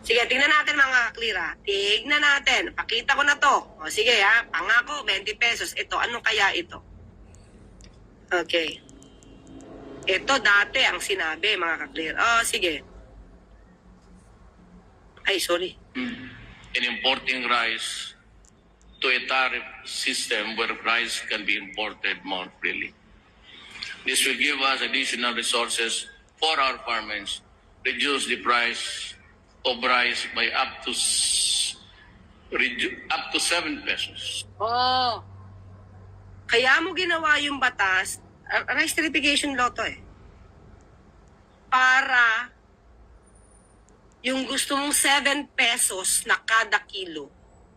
Sige, tingnan natin mga kaklira. Tingnan natin. Pakita ko na to. O sige ha, pangako, 20 pesos. Ito, ano kaya ito? Okay. Ito dati ang sinabi, mga kaklir. Oh, sige. Ay, sorry. in importing rice to a tariff system where rice can be imported more freely. This will give us additional resources for our farmers, reduce the price of rice by up to up to 7 pesos. Oh. Kaya mo ginawa yung batas, uh, rice certification law to eh. Para yung gusto mong 7 pesos na kada kilo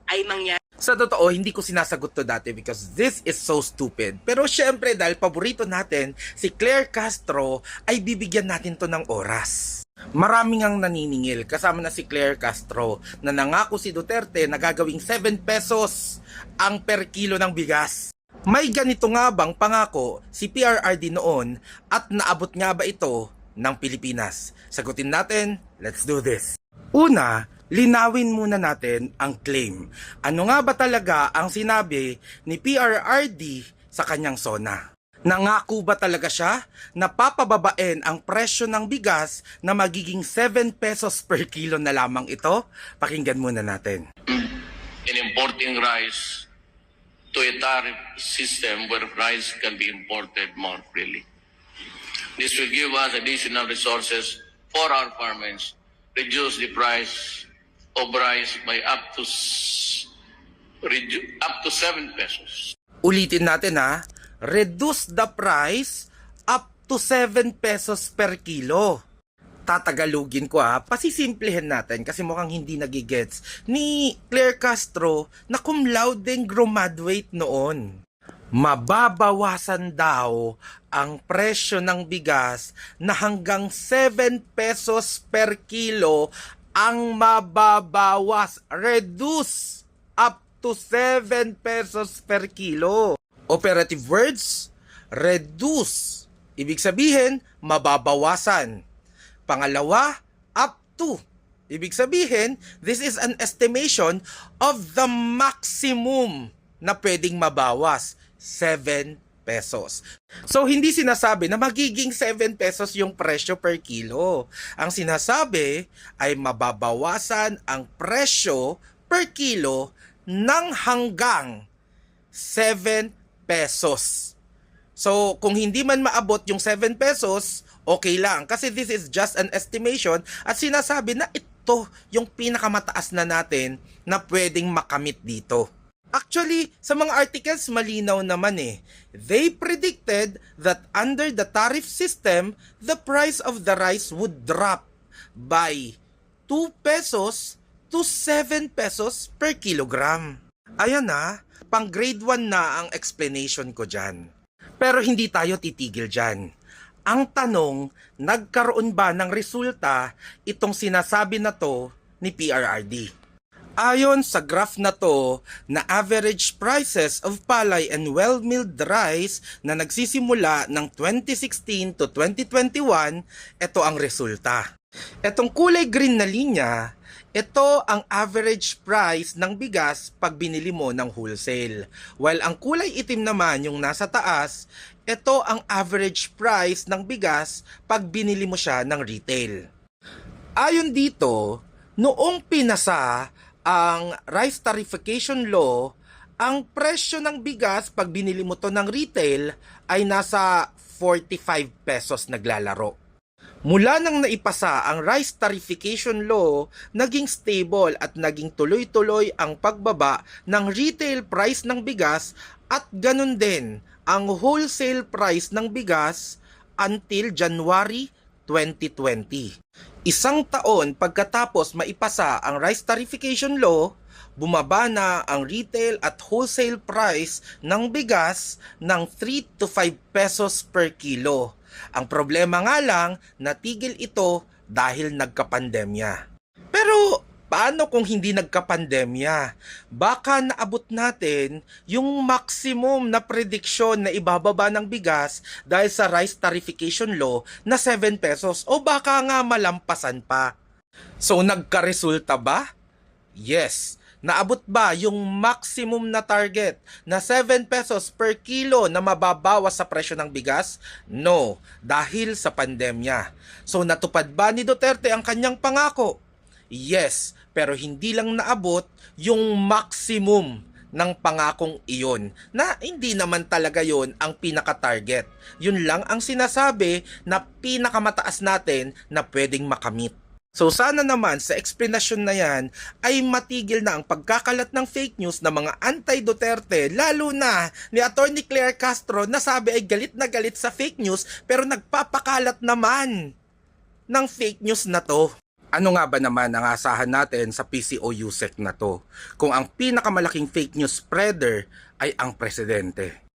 ay mangyari. Sa totoo, hindi ko sinasagot to dati because this is so stupid. Pero syempre, dahil paborito natin, si Claire Castro, ay bibigyan natin to ng oras. Maraming ang naniningil, kasama na si Claire Castro, na nangako si Duterte na gagawing 7 pesos ang per kilo ng bigas. May ganito nga bang pangako si PRRD noon at naabot nga ba ito ng Pilipinas? Sagutin natin, let's do this. Una, linawin muna natin ang claim. Ano nga ba talaga ang sinabi ni PRRD sa kanyang SONA? Nangako ba talaga siya na papababain ang presyo ng bigas na magiging 7 pesos per kilo na lamang ito? Pakinggan muna natin. in importing rice to a tariff system where rice can be imported more freely. This will give us additional resources for our farmers, reduce the price of rice by up to up to 7 pesos. Ulitin natin ha, reduce the price up to 7 pesos per kilo. Tatagalugin ko ha, pasisimplihin natin kasi mukhang hindi nagigets ni Claire Castro na cum laude graduate noon. Mababawasan daw ang presyo ng bigas na hanggang 7 pesos per kilo ang mababawas. Reduce up to 7 pesos per kilo. Operative words, reduce. Ibig sabihin, mababawasan. Pangalawa, up to. Ibig sabihin, this is an estimation of the maximum na pwedeng mabawas, 7 pesos. So, hindi sinasabi na magiging 7 pesos yung presyo per kilo. Ang sinasabi ay mababawasan ang presyo per kilo ng hanggang 7 pesos. So, kung hindi man maabot yung 7 pesos, okay lang. Kasi this is just an estimation at sinasabi na ito yung pinakamataas na natin na pwedeng makamit dito. Actually, sa mga articles malinaw naman eh. They predicted that under the tariff system, the price of the rice would drop by 2 pesos to 7 pesos per kilogram. Ayan na, pang grade 1 na ang explanation ko dyan. Pero hindi tayo titigil dyan. Ang tanong, nagkaroon ba ng resulta itong sinasabi na to ni PRRD? Ayon sa graph na to, na average prices of palay and well-milled rice na nagsisimula ng 2016 to 2021, ito ang resulta. Etong kulay green na linya, ito ang average price ng bigas pag binili mo ng wholesale. While ang kulay itim naman yung nasa taas, ito ang average price ng bigas pag binili mo siya ng retail. Ayon dito, noong pinasa ang rice tarification law, ang presyo ng bigas pag binili mo to ng retail ay nasa 45 pesos naglalaro. Mula nang naipasa ang rice tarification law, naging stable at naging tuloy-tuloy ang pagbaba ng retail price ng bigas at ganun din ang wholesale price ng bigas until January 2020. Isang taon pagkatapos maipasa ang rice tarification law, bumaba na ang retail at wholesale price ng bigas ng 3 to 5 pesos per kilo. Ang problema nga lang, natigil ito dahil nagkapandemya. Pero paano kung hindi nagkapandemya? Baka naabot natin yung maximum na prediksyon na ibababa ng bigas dahil sa rice tarification law na 7 pesos o baka nga malampasan pa. So nagkaresulta ba? Yes. Naabot ba yung maximum na target na 7 pesos per kilo na mababawas sa presyo ng bigas? No, dahil sa pandemya. So natupad ba ni Duterte ang kanyang pangako? Yes, pero hindi lang naabot yung maximum ng pangakong iyon na hindi naman talaga yon ang pinaka-target. Yun lang ang sinasabi na pinakamataas natin na pwedeng makamit. So sana naman sa explanation na yan ay matigil na ang pagkakalat ng fake news ng mga anti-Duterte lalo na ni Attorney Claire Castro na sabi ay galit na galit sa fake news pero nagpapakalat naman ng fake news na to. Ano nga ba naman ang asahan natin sa PCO USEC na to kung ang pinakamalaking fake news spreader ay ang presidente?